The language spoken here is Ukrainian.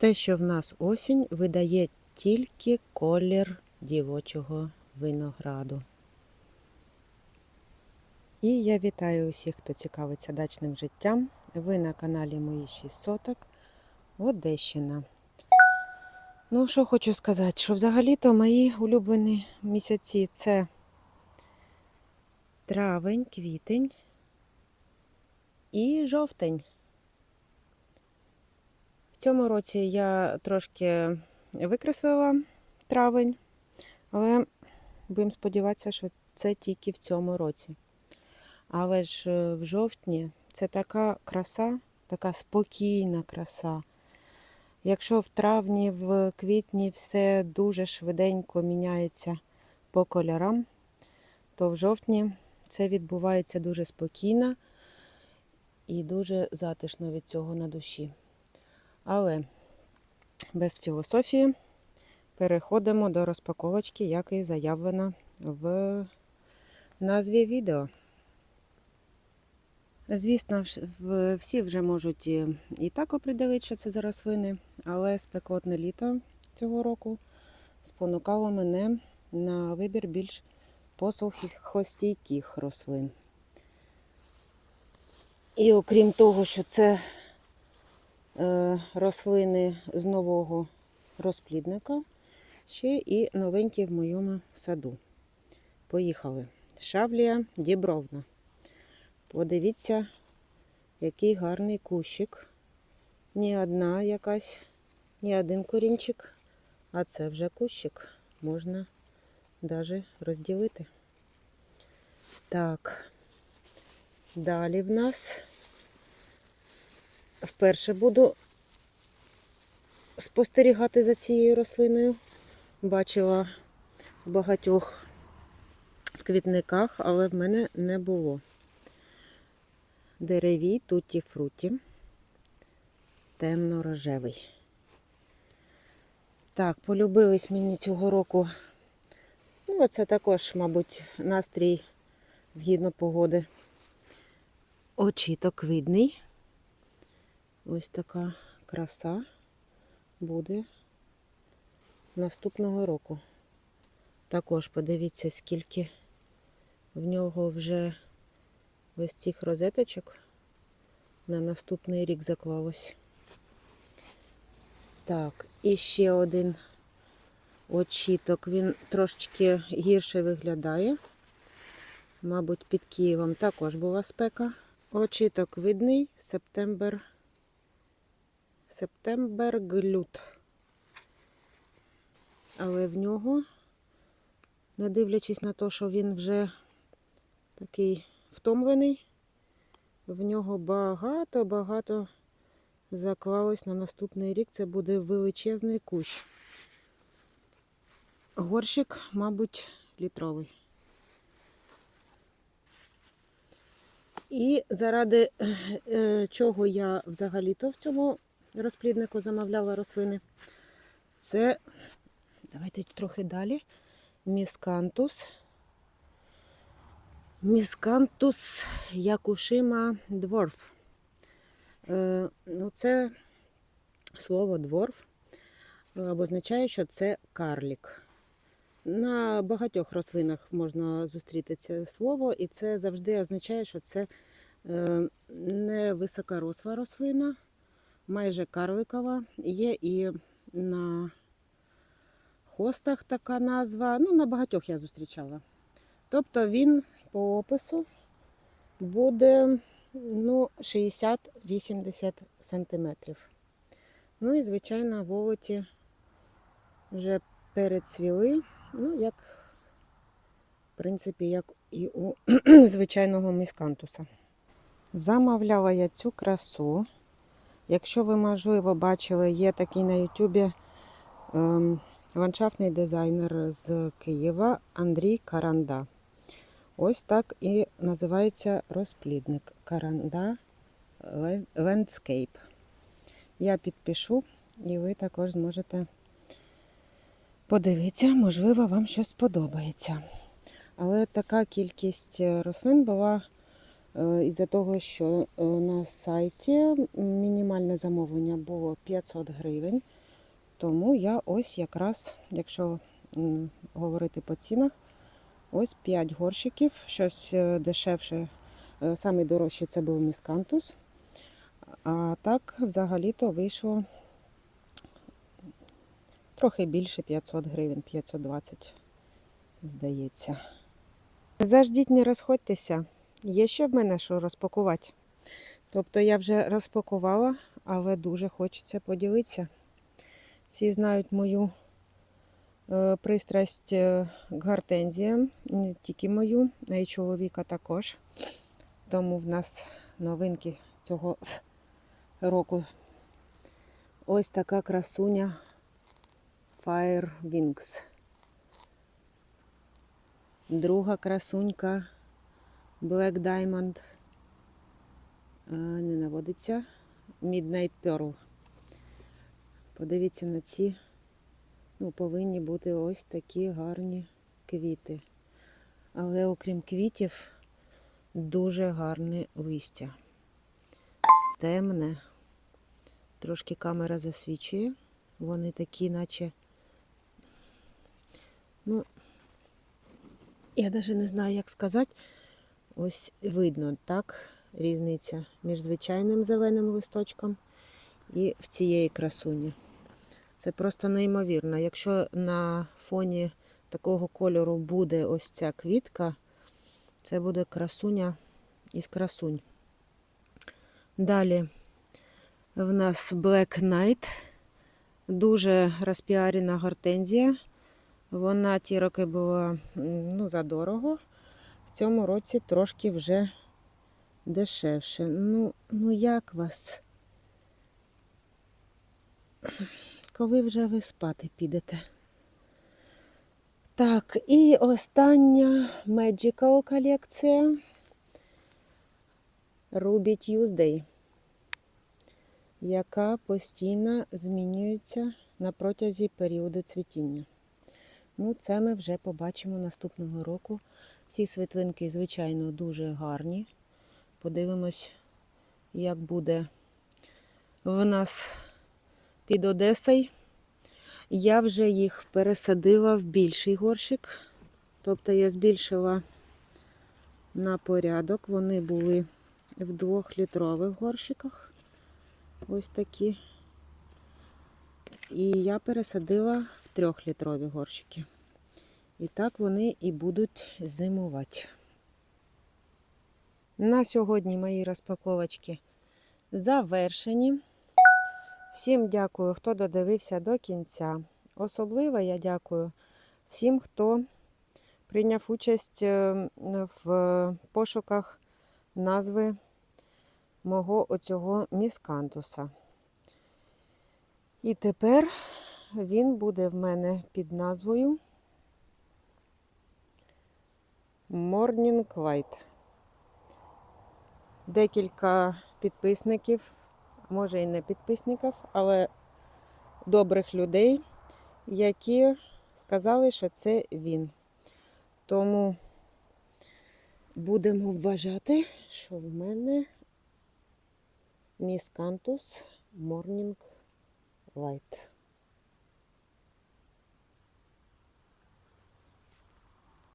Те, що в нас осінь, видає тільки колір дівочого винограду. І я вітаю усіх, хто цікавиться дачним життям. Ви на каналі Мої 6 соток Одещина. Ну, що хочу сказати, що взагалі-то мої улюблені місяці це травень, квітень і жовтень. Цьому році я трошки викреслила травень, але будемо сподіватися, що це тільки в цьому році. Але ж е, в жовтні це така краса, така спокійна краса. Якщо в травні, в квітні все дуже швиденько міняється по кольорам, то в жовтні це відбувається дуже спокійно і дуже затишно від цього на душі. Але без філософії переходимо до розпаковочки, як і заявлено в назві відео. Звісно, всі вже можуть і, і так определити, що це за рослини, але спекотне літо цього року спонукало мене на вибір більш посухостійких рослин. І окрім того, що це е, рослини з нового розплідника, ще і новенькі в моєму саду. Поїхали. Шавлія дібровна. Подивіться, який гарний кущик. Ні одна якась, ні один корінчик, а це вже кущик. Можна навіть розділити. Так, далі в нас вперше буду спостерігати за цією рослиною. Бачила в багатьох квітниках, але в мене не було. Деревій туті фруті. Темно-рожевий. Так, полюбились мені цього року. Ну, це також, мабуть, настрій згідно погоди. Очіток видний. Ось така краса буде наступного року. Також подивіться, скільки в нього вже ось цих розеточок на наступний рік заклалось. Так, і ще один очіток. Він трошечки гірше виглядає. Мабуть, під Києвом також була спека. Очіток видний, септембер. Септембер глют. Але в нього, не дивлячись на те, що він вже такий втомлений, в нього багато-багато заклалось на наступний рік. Це буде величезний кущ. Горщик, мабуть, літровий. І заради е, чого я взагалі-то в цьому розпліднику замовляла рослини, це, давайте трохи далі, міскантус. Міскантус Якушима дворф. Е, ну, це слово дворф обозначає, що це карлік. На багатьох рослинах можна зустріти це слово, і це завжди означає, що це е, не високоросла рослина, майже карликова. Є і на хостах така назва. Ну, на багатьох я зустрічала. Тобто він по опису буде ну, 60-80 сантиметрів. Ну і, звичайно, волоті вже перецвіли, ну, як, в принципі, як і у звичайного міскантуса. Замовляла я цю красу. Якщо ви, можливо, бачили, є такий на Ютубі ем, ландшафтний дизайнер з Києва Андрій Каранда. Ось так і називається розплідник Каранда Landscape. Я підпишу, і ви також зможете подивитися, можливо, вам щось сподобається. Але така кількість рослин була Е, Із-за того, що е, на сайті мінімальне замовлення було 500 гривень. Тому я ось якраз, якщо говорити по цінах, ось 5 горщиків, щось е, дешевше. Е, Самий дорожчий це був міскантус. А так, взагалі-то вийшло трохи більше 500 гривень, 520, здається. Заждіть, не розходьтеся. Є ще в мене що розпакувати. Тобто я вже розпакувала, але дуже хочеться поділитися. Всі знають мою е, пристрасть е, к гортензіям, не тільки мою, а й чоловіка також. Тому в нас новинки цього року. Ось така красуня Fire Wings. Друга красунька Black Diamond. Е, Не наводиться. Midnight Pearl. Подивіться на ці. Ну, повинні бути ось такі гарні квіти. Але окрім квітів, дуже гарне листя. Темне. Трошки камера засвічує. Вони такі, наче. Ну, я навіть не знаю, як сказати. Ось видно, так, різниця між звичайним зеленим листочком і в цієї красуні. Це просто неймовірно. Якщо на фоні такого кольору буде ось ця квітка, це буде красуня із красунь. Далі в нас Black Knight. Дуже розпіарена гортензія. Вона ті роки була ну, задорого. В цьому році трошки вже дешевше. Ну, ну як вас? Коли вже ви спати підете? Так, і остання Magical колекція Ruby Tuesday, яка постійно змінюється на протязі періоду цвітіння. Ну, це ми вже побачимо наступного року. Всі світлинки, звичайно, дуже гарні. Подивимось, як буде в нас під Одесою. Я вже їх пересадила в більший горщик. Тобто я збільшила на порядок. Вони були в двохлітрових горщиках. Ось такі. І я пересадила в трьохлітрові горщики. І так вони і будуть зимувати. На сьогодні мої розпаковочки завершені. Всім дякую, хто додивився до кінця. Особливо я дякую всім, хто прийняв участь е, в пошуках назви мого оцього міскантуса. І тепер він буде в мене під назвою Morning Light. Декілька підписників, може і не підписників, але добрих людей, які сказали, що це він. Тому будемо вважати, що в мене міскантус Morning Light.